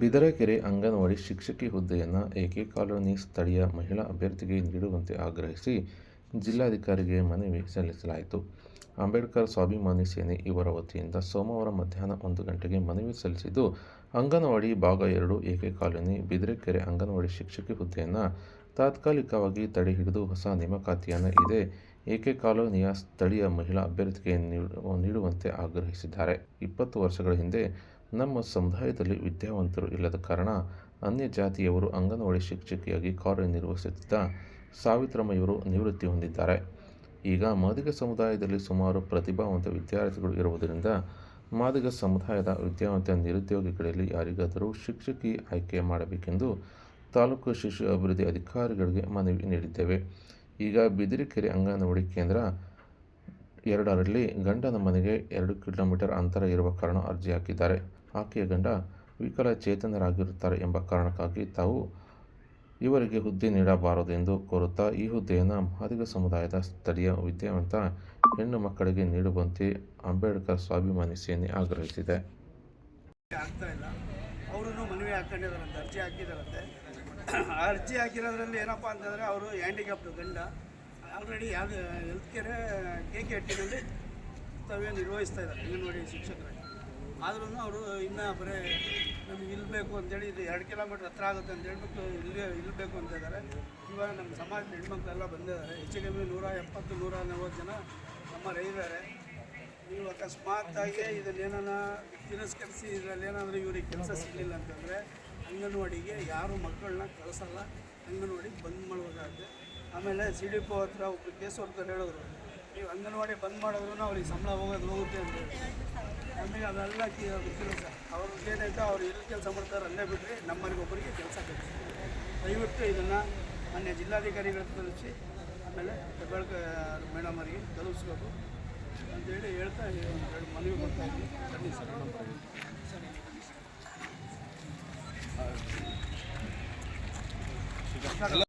ಬಿದರಕೆರೆ ಅಂಗನವಾಡಿ ಶಿಕ್ಷಕಿ ಹುದ್ದೆಯನ್ನು A K colony ಸ್ಥಳೀಯ ಮಹಿಳಾ ಅಭ್ಯರ್ಥಿಗೆ ನೀಡುವಂತೆ ಆಗ್ರಹಿಸಿ ಜಿಲ್ಲಾಧಿಕಾರಿಗೆ ಮನವಿ ಸಲ್ಲಿಸಲಾಯಿತು. ಅಂಬೇಡ್ಕರ್ ಸ್ವಾಭಿಮಾನಿ ಸೇನೆ ಇವರ ವತಿಯಿಂದ ಸೋಮವಾರ ಮಧ್ಯಾಹ್ನ ಒಂದು ಗಂಟೆಗೆ ಮನವಿ ಸಲ್ಲಿಸಿದ್ದು, ಅಂಗನವಾಡಿ ಭಾಗ ಎರಡು ಎಕೆ ಕಾಲೋನಿ ಬಿದರಕೆರೆ ಅಂಗನವಾಡಿ ಶಿಕ್ಷಕಿ ಹುದ್ದೆಯನ್ನು ತಾತ್ಕಾಲಿಕವಾಗಿ ತಡೆ ಹಿಡಿದು ಹೊಸ ನೇಮಕಾತಿಯನ್ನು ಇದೆ ಎಕೆ ಕಾಲೋನಿಯ ಸ್ಥಳೀಯ ಮಹಿಳಾ ಅಭ್ಯರ್ಥಿಗೆ ನೀಡು- ನೀಡುವಂತೆ ಆಗ್ರಹಿಸಿದ್ದಾರೆ. ಇಪ್ಪತ್ತು ವರ್ಷಗಳ ಹಿಂದೆ ನಮ್ಮ ಸಮುದಾಯದಲ್ಲಿ ವಿದ್ಯಾವಂತರು ಇಲ್ಲದ ಕಾರಣ ಅನ್ಯ ಜಾತಿಯವರು ಅಂಗನವಾಡಿ ಶಿಕ್ಷಕಿಯಾಗಿ ಕಾರ್ಯನಿರ್ವಹಿಸುತ್ತಿದ್ದ ಸಾವಿತ್ರಮ್ಮಯವರು ನಿವೃತ್ತಿ ಹೊಂದಿದ್ದಾರೆ. ಈಗ ಮಾದಿಗ ಸಮುದಾಯದಲ್ಲಿ ಸುಮಾರು ಪ್ರತಿಭಾವಂತ ವಿದ್ಯಾರ್ಥಿಗಳು ಇರುವುದರಿಂದ ಮಾದಿಗ ಸಮುದಾಯದ ವಿದ್ಯಾವಂತ ನಿರುದ್ಯೋಗಿಗಳಲ್ಲಿ ಯಾರಿಗಾದರೂ ಶಿಕ್ಷಕಿ ಆಯ್ಕೆ ಮಾಡಬೇಕೆಂದು ತಾಲೂಕು ಶಿಶು ಅಭಿವೃದ್ಧಿ ಅಧಿಕಾರಿಗಳಿಗೆ ಮನವಿ ನೀಡಿದ್ದೇವೆ. ಈಗ ಬಿದಿರಿಕೆರೆ ಅಂಗನವಾಡಿ ಕೇಂದ್ರ ಎರಡರಲ್ಲಿ ಗಂಡನ ಮನೆಗೆ ಎರಡು ಕಿಲೋಮೀಟರ್ ಅಂತರ ಇರುವ ಕಾರಣ ಅರ್ಜಿ ಹಾಕಿದ್ದಾರೆ. ಆಕೆಯ ಗಂಡ ವಿಕಲಚೇತನರಾಗಿರುತ್ತಾರೆ ಎಂಬ ಕಾರಣಕ್ಕಾಗಿ ತಾವು ಇವರಿಗೆ ಹುದ್ದೆ ನೀಡಬಾರದು ಎಂದು ಕೋರುತ್ತಾ ಈ ಹುದ್ದೆಯನ್ನು ಮಾದಿಗ ಸಮುದಾಯದ ಸ್ಥಳೀಯ ವಿದ್ಯಾವಂತ ಹೆಣ್ಣು ಮಕ್ಕಳಿಗೆ ನೀಡುವಂತೆ ಅಂಬೇಡ್ಕರ್ ಸ್ವಾಭಿಮಾನಿ ಸೇನೆ ಆಗ್ರಹಿಸಿದೆ. ಆಗ್ತಾ ಇಲ್ಲ ಅವರು ಮನವಿ ಹಾಕೊಂಡಿದ್ದಾರಂತೆ ಅರ್ಜಿ ಹಾಕಿದಾರಂತೆ ಅರ್ಜಿ ಹಾಕಿರೋದ್ರಲ್ಲಿ ಏನಪ್ಪ ಅಂತಂದರೆ, ಅವರು ಗಂಡ. ಆಲ್ರೆಡಿ ಯಾವುದು ಹೆಲ್ತ್ ಕೇರ್ ಕೆ ಕೆ ಹಟ್ಟಿನಲ್ಲಿ ಕರ್ತವ್ಯ ನಿರ್ವಹಿಸ್ತಾ ಇದ್ದಾರೆ ಅಂಗನವಾಡಿ ಶಿಕ್ಷಕರಾಗಿ ಆದ್ರೂ ಅವರು ಇನ್ನೂ ಬರೇ ನಮಗೆ ಇಲ್ಲಬೇಕು ಅಂತೇಳಿ ಇದು ಎರಡು ಕಿಲೋಮೀಟ್ರ್ ಹತ್ರ ಆಗುತ್ತೆ ಅಂತ ಹೇಳ್ಬಿಟ್ಟು ಇಲ್ಲಿ ಇಲ್ಲಬೇಕು ಅಂತ ಇದ್ದಾರೆ. ಇವಾಗ ನಮ್ಮ ಸಮಾಜದ ಹೆಣ್ಮಕ್ಳೆಲ್ಲ ಬಂದಿದ್ದಾರೆ. ಹೆಚ್ಚು ಕಮ್ಮಿ ನೂರ ಎಪ್ಪತ್ತು, ನೂರ ನಲ್ವತ್ತು ಜನ ನಮ್ಮ ರೈತಾರೆ ನೀವು ಅಕಸ್ಮಾತ್ತಾಗಿ ಇದನ್ನೇನಾನ ತಿರಸ್ಕರಿಸಿ ಇದರಲ್ಲಿ ಏನಾದರೂ ಇವ್ರಿಗೆ ಕೆಲಸ ಸಿಗಲಿಲ್ಲ ಅಂತಂದರೆ ಅಂಗನವಾಡಿಗೆ ಯಾರು ಮಕ್ಕಳನ್ನ ಕಳಿಸಲ್ಲ. ಅಂಗನವಾಡಿಗೆ ಬಂದ್ ಮಾಡಬೇಕಾಗುತ್ತೆ. ಆಮೇಲೆ ಸಿ ಡಿ ಪೋ ಹತ್ರ ಒಬ್ಬರು ಕೇಸ್ ವರ್ಕರ್ ಹೇಳಿದ್ರು ನೀವು ಅಂಗನವಾಡಿ ಬಂದ್ ಮಾಡಿದ್ರು ಅವ್ರಿಗೆ ಸಂಬಳ ಹೋಗೋದು ಹೋಗುತ್ತೆ ಅಂತ ಹೇಳಿ ನಮಗೆ ಅದೆಲ್ಲ ಗೊತ್ತಿಲ್ಲ ಸರ್. ಅವ್ರಿಗೆ ಏನಾಯ್ತು ಅವ್ರು ಎಲ್ಲಿ ಕೆಲಸ ಮಾಡ್ತಾರೆ ಅಲ್ಲೇ ಬಿಟ್ಟರೆ ನಮ್ಮನೆಗೆ ಒಬ್ಬರಿಗೆ ಕೆಲಸ ಬೇಕು ದಯವಿಟ್ಟು ಇದನ್ನು ಮಾನ್ಯ ಜಿಲ್ಲಾಧಿಕಾರಿಗಳ ತಲುಪಿಸಿ ಆಮೇಲೆ ಹೆಬ್ಬಾಳ್ಕರ್ ಮೇಡಮ್ ಅವರಿಗೆ ತಲುಪಿಸ್ಬೇಕು ಅಂತೇಳಿ ಹೇಳ್ತಾ ಒಂದು ಎರಡು ಮನವಿ ಕೊಡ್ತಾ ಇದ್ದೀನಿ. ಬನ್ನಿ ಸರ್. ಸರಿ